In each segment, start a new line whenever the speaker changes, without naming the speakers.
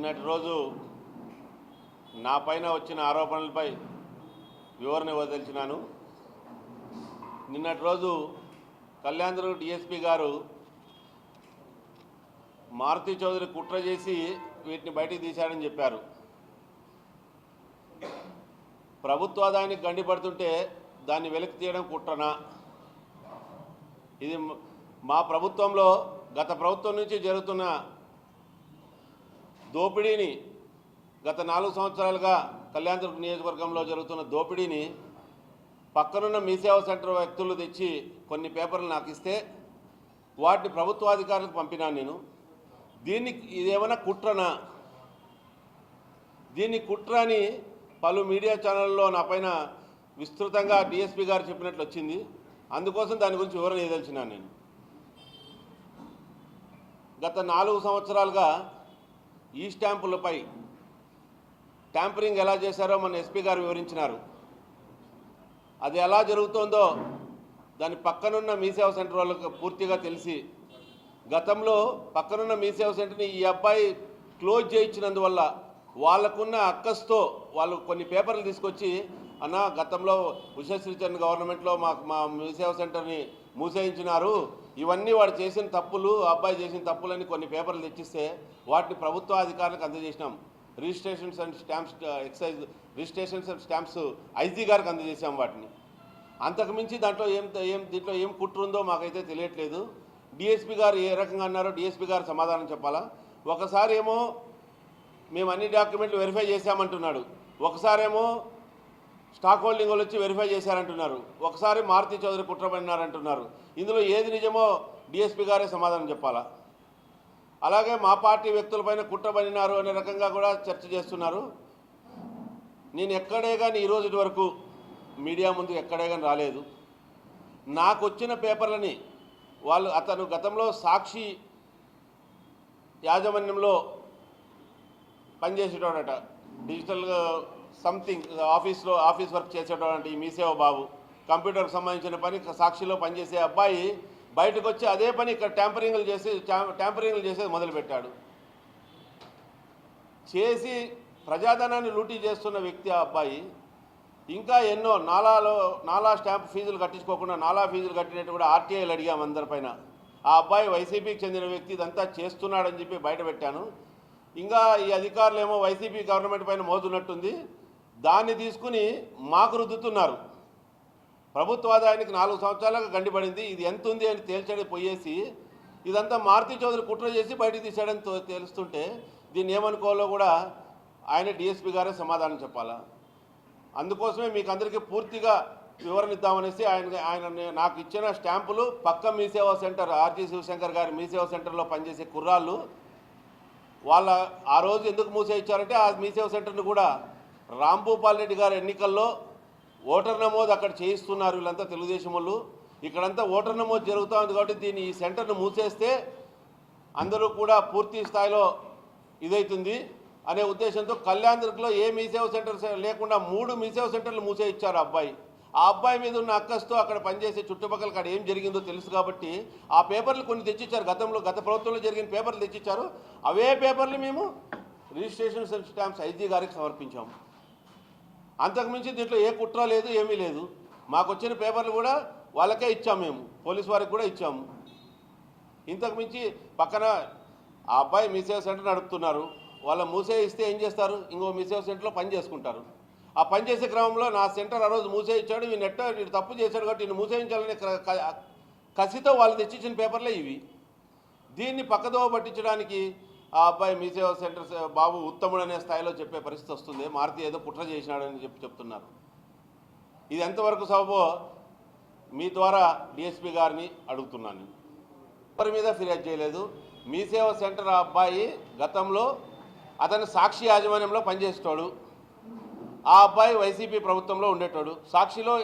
నిన్నటి రోజు నా పైన వచ్చిన ఆరోపణలపై వివరణ ఇవ్వదలిచినాను. నిన్నటి రోజు కళ్యాణదుర్గ డిఎస్పి గారు మారుతి చౌదరి కుట్ర చేసి వీటిని బయటికి తీశాడని చెప్పారు. ప్రభుత్వ ప్రభుత్వాదానికి గండిపడుతుంటే దాన్ని వెలికి తీయడం కుట్రనా? ఇది మా ప్రభుత్వంలో గత ప్రభుత్వం నుంచి జరుగుతున్న దోపిడీని గత నాలుగు సంవత్సరాలుగా కళ్యాణదుర్గ నియోజకవర్గంలో జరుగుతున్న దోపిడీని పక్కనున్న మీ సేవా సెంటర్ వ్యక్తులు తెచ్చి కొన్ని పేపర్లు నాకు ఇస్తే వాటిని ప్రభుత్వాధికారులకు పంపినాను నేను. దీన్ని ఇదేమైనా కుట్రనా? దీన్ని కుట్ర అని పలు మీడియా ఛానళ్ళలో నా పైన విస్తృతంగా డిఎస్పీ గారు చెప్పినట్లు వచ్చింది. అందుకోసం దాని గురించి వివరణ ఇదలిచినాను నేను. గత నాలుగు సంవత్సరాలుగా ఈ స్టాంపులపై ట్యాంపరింగ్ ఎలా చేశారో మన ఎస్పీ గారు వివరించినారు. అది ఎలా జరుగుతోందో దాని పక్కనున్న మీసేవ సెంటర్ వాళ్ళకు పూర్తిగా తెలిసి గతంలో పక్కనున్న మీసేవ సెంటర్ని ఈ అబ్బాయి క్లోజ్ చేయించినందువల్ల వాళ్ళకున్న అక్కస్తో వాళ్ళు కొన్ని పేపర్లు తీసుకొచ్చి అన్న గతంలో ఉషశ్రీచరణ్ గవర్నమెంట్లో మాకు మా మీసేవ సెంటర్ని మూసేయించినారు. ఇవన్నీ వాడు చేసిన తప్పులు అబ్బాయి చేసిన తప్పులని కొన్ని పేపర్లు తెచ్చిస్తే వాటిని ప్రభుత్వ అధికారులకు అందజేసినాం. Registrations and stamps excise registrations and stamps IG గారికి అందజేసాం వాటిని. అంతకు మించి దాంట్లో ఏం ఏం దీంట్లో ఏం కుట్ర ఉందో మాకైతే తెలియట్లేదు. డిఎస్పీ గారు ఏ రకంగా అన్నారో డిఎస్పీ గారు సమాధానం చెప్పాలా? ఒకసారి ఏమో మేము అన్ని డాక్యుమెంట్లు వెరిఫై చేశామంటున్నాడు. ఒకసారేమో స్టాక్ హోల్డింగ్ వాళ్ళు వచ్చి వెరిఫై చేశారంటున్నారు. ఒకసారి మారుతి చౌదరి కుట్రపడినారంటున్నారు. ఇందులో ఏది నిజమో డిఎస్పీ గారే సమాధానం చెప్పాలా? అలాగే మా పార్టీ వ్యక్తులపైన కుట్రబడినారు అనే రకంగా కూడా చర్చ చేస్తున్నారు. నేను ఎక్కడే కానీ ఈరోజు వరకు మీడియా ముందు ఎక్కడే కానీ రాలేదు. నాకు వచ్చిన పేపర్లని వాళ్ళు అతను గతంలో సాక్షి యాజమాన్యంలో పనిచేసేటోడట. డిజిటల్ సంథింగ్ ఆఫీస్లో ఆఫీస్ వర్క్ చేసేటువంటి మీ మీసేవ బాబు. కంప్యూటర్కి సంబంధించిన పని సాక్షిలో పనిచేసే అబ్బాయి బయటకు వచ్చి అదే పని ఇక్కడ ట్యాంపరింగ్లు చేసి ట్యాంపరింగ్లు చేసేది మొదలుపెట్టాడు. చేసి ప్రజాధనాన్ని లూటీ చేస్తున్న వ్యక్తి ఆ అబ్బాయి ఇంకా ఎన్నో నాలాలో నాలా స్టాంప్ ఫీజులు కట్టించుకోకుండా నాలా ఫీజులు కట్టినట్టు కూడా ఆర్టీఐలు అడిగాము అందరిపైన ఆ అబ్బాయి వైసీపీకి చెందిన వ్యక్తి ఇదంతా చేస్తున్నాడని చెప్పి బయట పెట్టాను. ఇంకా ఈ అధికారులు ఏమో వైసీపీ గవర్నమెంట్ పైన మోతున్నట్టుంది దాన్ని తీసుకుని మాకు రుద్దుతున్నారు. ప్రభుత్వ ఆదాయానికి నాలుగు సంవత్సరాలకు గండిపడింది. ఇది ఎంత ఉంది అని తేల్చడం పోయేసి ఇదంతా మారుతి చౌదరి కుట్ర చేసి బయటికి తీశాడని తెలుస్తుంటే దీన్ని ఏమనుకోవాలో కూడా ఆయన డిఎస్పీ గారే సమాధానం చెప్పాలా? అందుకోసమే మీకు అందరికీ పూర్తిగా వివరణ ఇద్దామనేసి ఆయన ఆయన నాకు ఇచ్చిన స్టాంపులు పక్క మీ సేవా సెంటర్ ఆర్జీ శివశంకర్ గారి మీ సేవా సెంటర్లో పనిచేసే కుర్రాళ్ళు వాళ్ళ ఆ రోజు ఎందుకు మూసేయించారంటే ఆ మీ సెంటర్ను సెంటర్ని కూడా రాంభూపాల్ రెడ్డి గారి ఎన్నికల్లో ఓటర్ నమోదు అక్కడ చేయిస్తున్నారు వీళ్ళంతా తెలుగుదేశం వాళ్ళు. ఇక్కడంతా ఓటర్ నమోదు జరుగుతూ ఉంది కాబట్టి దీన్ని ఈ సెంటర్ను మూసేస్తే అందరూ కూడా పూర్తి స్థాయిలో ఇదవుతుంది అనే ఉద్దేశంతో కళ్యాణ్లో ఏ మీసేవ సెంటర్ లేకుండా మూడు మీసేవ సెంటర్లు మూసే ఇచ్చారు ఆ అబ్బాయి. ఆ అబ్బాయి మీద ఉన్న అక్కస్తో అక్కడ పనిచేసే చుట్టుపక్కల అక్కడ ఏం జరిగిందో తెలుసు కాబట్టి ఆ పేపర్లు కొన్ని తెచ్చిచ్చారు. గతంలో గత ప్రభుత్వంలో జరిగిన పేపర్లు తెచ్చిచ్చారు. అవే పేపర్లు మేము రిజిస్ట్రేషన్ స్టాంప్స్ ఐజీ గారికి సమర్పించాము. అంతకుమించి దీంట్లో ఏ కుట్ర లేదు ఏమీ లేదు. మాకు వచ్చిన పేపర్లు కూడా వాళ్ళకే ఇచ్చాము మేము. పోలీస్ వారికి కూడా ఇచ్చాము. ఇంతకుమించి పక్కన ఆ అబ్బాయి మీసేవ సెంటర్ నడుపుతున్నారు. వాళ్ళ మూసే ఇస్తే ఏం చేస్తారు? ఇంకో మీసేవ సెంటర్లో పని చేసుకుంటారు. ఆ పని చేసే క్రమంలో నా సెంటర్ ఆ రోజు మూసే ఇచ్చాడు. ఈ నెట్ వీడు తప్పు చేశాడు కాబట్టి నేను మూసేయించాలనే కసితో వాళ్ళు తెచ్చిచ్చిన పేపర్లే ఇవి. దీన్ని పక్కదోవ పట్టించడానికి ఆ అబ్బాయి మీసేవ సెంటర్ బాబు ఉత్తముడు అనే స్థాయిలో చెప్పే పరిస్థితి వస్తుంది. మారుతి ఏదో కుట్ర చేసినాడని చెప్పి చెప్తున్నారు. ఇది ఎంతవరకు సబబో మీ ద్వారా డిఎస్పీ గారిని అడుగుతున్నాను ఎవరి మీద ఫిర్యాదు చేయలేదు. మీసేవ సెంటర్ ఆ అబ్బాయి గతంలో అతను సాక్షి యాజమాన్యంలో పనిచేసేటోడు. ఆ అబ్బాయి వైసీపీ ప్రభుత్వంలో ఉండేటోడు. సాక్షిలో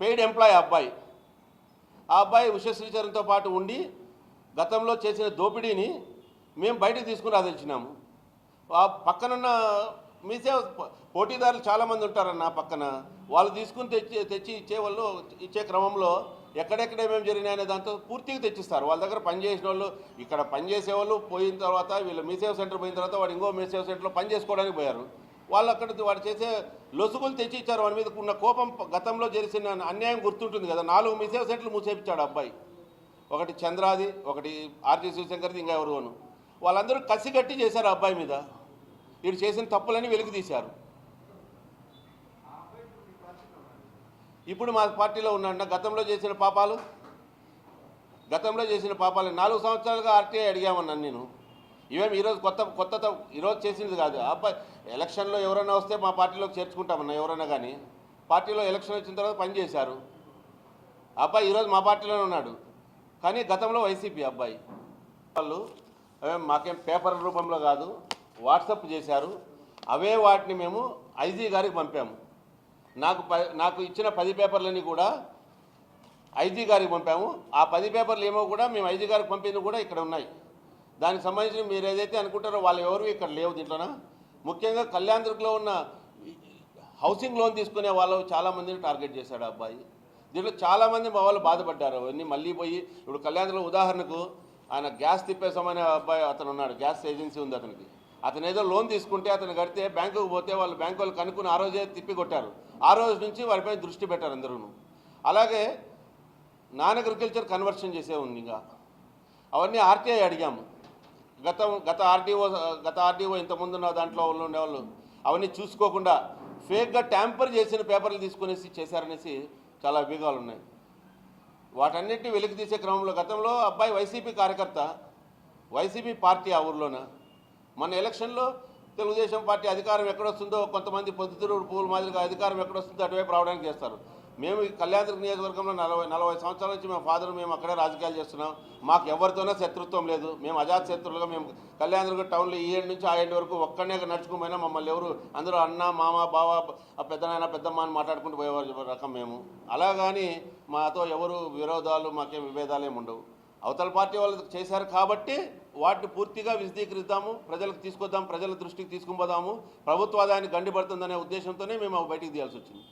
పెయిడ్ ఎంప్లాయ్ అబ్బాయి. ఆ అబ్బాయి ఉషశ్రీచరణతో పాటు ఉండి గతంలో చేసిన దోపిడీని మేము బయటకు తీసుకుని రాదలిచినాము ఆ పక్కనున్న మీసేవ పోటీదారులు చాలామంది ఉంటారన్న పక్కన. వాళ్ళు తీసుకుని తెచ్చి తెచ్చి ఇచ్చే వాళ్ళు ఇచ్చే క్రమంలో ఎక్కడెక్కడ ఏమేమి జరిగినాయనే దాంతో పూర్తిగా తెచ్చిస్తారు. వాళ్ళ దగ్గర పనిచేసిన వాళ్ళు ఇక్కడ పనిచేసే వాళ్ళు పోయిన తర్వాత వీళ్ళు మీసేవ సెంటర్ పోయిన తర్వాత వాడు ఇంకో మీసేవ సెంటర్లో పని చేసుకోవడానికి పోయారు. వాళ్ళు అక్కడ వాడు చేసే లొసుగులు తెచ్చి ఇచ్చారు. వాడి మీద ఉన్న కోపం గతంలో జరిసిన అన్యాయం గుర్తుంటుంది కదా. నాలుగు మీసేవ సెంటర్లు మూసేపించాడు అబ్బాయి. ఒకటి చంద్రాది ఒకటి ఆర్జీ శివశంకర్ది ఇంకా ఎవరును వాళ్ళందరూ కసిగట్టి చేశారు అబ్బాయి మీద. వీడు చేసిన తప్పులని వెలుగు తీశారు. ఇప్పుడు మా పార్టీలో ఉన్నాడ గతంలో చేసిన పాపాలు? గతంలో చేసిన పాపాలు. నాలుగు సంవత్సరాలుగా ఆర్టీఐ అడిగామన్నాను నేను. ఇవేమి ఈరోజు కొత్త కొత్త ఈరోజు చేసింది కాదు. ఆ అబ్బాయి ఎలక్షన్లో ఎవరైనా వస్తే మా పార్టీలోకి చేర్చుకుంటామన్నా ఎవరైనా కానీ. పార్టీలో ఎలక్షన్ వచ్చిన తర్వాత పనిచేశారు అబ్బాయి ఈరోజు మా పార్టీలోనే ఉన్నాడు. కానీ గతంలో వైసీపీ అబ్బాయి. వాళ్ళు అవే మాకేం పేపర్ రూపంలో కాదు వాట్సప్ చేశారు. అవే వాటిని మేము ఐజీ గారికి పంపాము. నాకు ప నాకు ఇచ్చిన పది పేపర్లని కూడా ఐజీ గారికి పంపాము. ఆ పది పేపర్లు ఏమో కూడా మేము ఐజీ గారికి పంపింది కూడా ఇక్కడ ఉన్నాయి. దానికి సంబంధించి మీరు ఏదైతే అనుకుంటారో వాళ్ళు ఎవరు ఇక్కడ లేవు దీంట్లోన? ముఖ్యంగా కళ్యాణ్ ఉన్న హౌసింగ్ లోన్ తీసుకునే వాళ్ళు చాలామందిని టార్గెట్ చేశాడు అబ్బాయి. దీంట్లో చాలామంది మా వాళ్ళు బాధపడ్డారు. అవన్నీ మళ్ళీ పోయి ఇప్పుడు కళ్యాణ్లో ఉదాహరణకు ఆయన గ్యాస్ తిప్పేసామనే అబ్బాయి అతను ఉన్నాడు. గ్యాస్ ఏజెన్సీ ఉంది అతనికి. అతను ఏదో లోన్ తీసుకుంటే అతను కడితే బ్యాంకుకు పోతే వాళ్ళు బ్యాంకు వాళ్ళు కనుక్కుని ఆ రోజే తిప్పి కొట్టారు. ఆ రోజు నుంచి వారిపై దృష్టి పెట్టారు అందరూ అలాగే నాన్ అగ్రికల్చర్ కన్వర్షన్ చేసే ఉంది ఇంకా. అవన్నీ ఆర్టీఐ అడిగాము. గతం గత ఆర్టీఓ గత ఆర్టీఓ ఇంతకుముందు ఉన్న దాంట్లో వాళ్ళు ఉండేవాళ్ళు. అవన్నీ చూసుకోకుండా ఫేక్గా ట్యాంపర్ చేసిన పేపర్లు తీసుకునేసి చేశారనేసి చాలా అభియోగాలు ఉన్నాయి. వాటన్నిటిని వెలికి తీసే క్రమంలో గతంలో అబ్బాయి వైసీపీ కార్యకర్త వైసీపీ పార్టీ ఆ ఊర్లోన? మన ఎలక్షన్లో తెలుగుదేశం పార్టీ అధికారం ఎక్కడొస్తుందో కొంతమంది పొద్దుతిరుగుడు పూల మాదిరిగా అధికారం ఎక్కడొస్తుందో అటువైపు రావడానికి చేస్తారు. మేము ఈ కళ్యాణదుర్గ నియోజకవర్గంలో నలభై నలభై సంవత్సరాల నుంచి మేము ఫాదర్ మేము అక్కడే రాజకీయాలు చేస్తున్నాం. మాకు ఎవరితోనే శత్రుత్వం లేదు. మేము అజాత్ శత్రులుగా మేము కళ్యాణదుర్గ టౌన్లో ఈ ఏడు నుంచి ఆ ఏడు వరకు ఒక్కనే నడుచుకుపోయినా మమ్మల్ని ఎవరు అందరూ అన్న మామ బావ పెద్దనాయన పెద్దమ్మ అని మాట్లాడుకుంటూ పోయేవారు రకం మేము. అలా కానీ మాతో ఎవరు విరోధాలు మాకేం విభేదాలు ఏమి ఉండవు. అవతల పార్టీ వాళ్ళు చేశారు కాబట్టి వాటిని పూర్తిగా విశదీకరిద్దాము ప్రజలకు తీసుకొద్దాం ప్రజల దృష్టికి తీసుకుపోదాము ప్రభుత్వ ఆదాయాన్ని గండిపడుతుందనే ఉద్దేశంతోనే మేము బయటికి తీయాల్సి వచ్చింది.